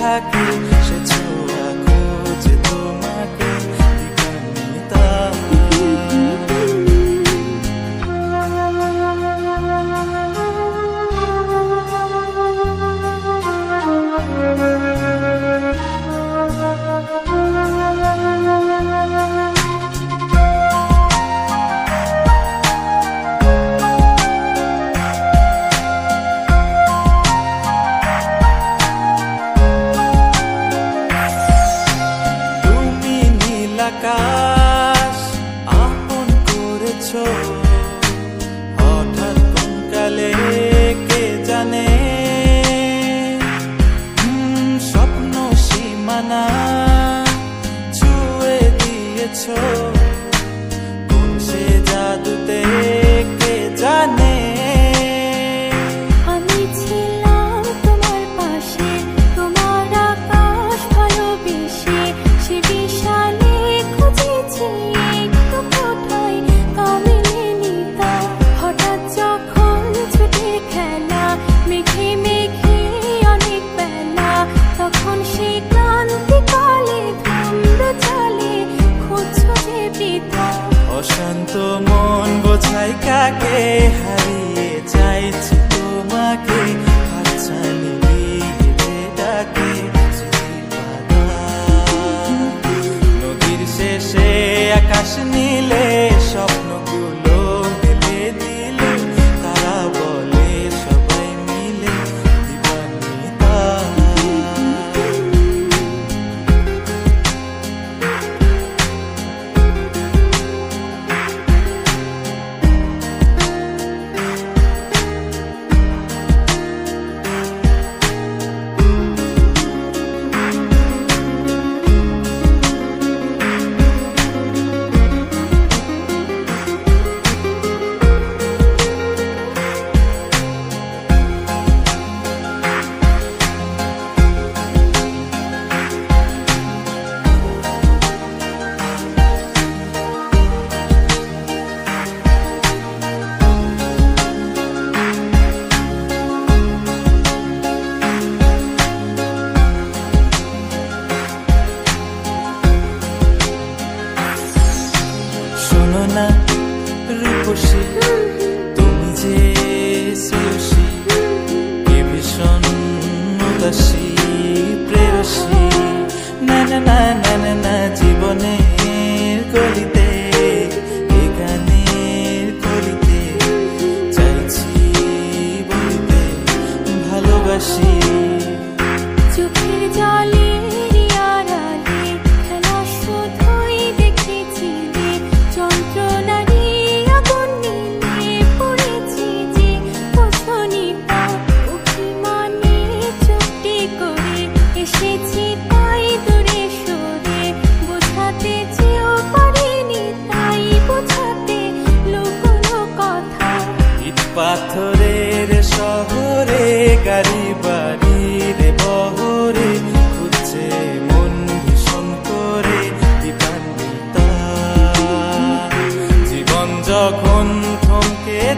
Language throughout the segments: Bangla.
package আকাশ আপন করেছ। না রূপসী, তুমি যে শ্রেয়সী, কে ভীষণ উদাসী প্রেয়সী। না না না না না না, জীবনের গলিতে গানের করিতে চাইছি বলিতে ভালোবাসি।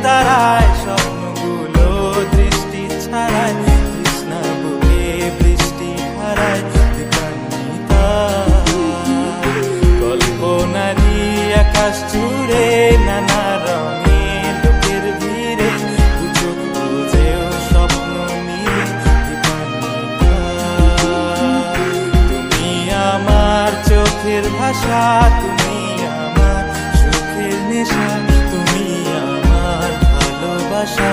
তারায় স্বপ্নগুলো দৃষ্টি ছাড়ায়, কৃষ্ণা বুকে বৃষ্টি হারায় কল্পনারী আকাশ চুড়ে নানা রঙের লোকের ভিড়ে চোখ বুঝেও স্বপ্ন মিলে তুমি আমার চোখের ভাষা, তুমি ভালোবাসা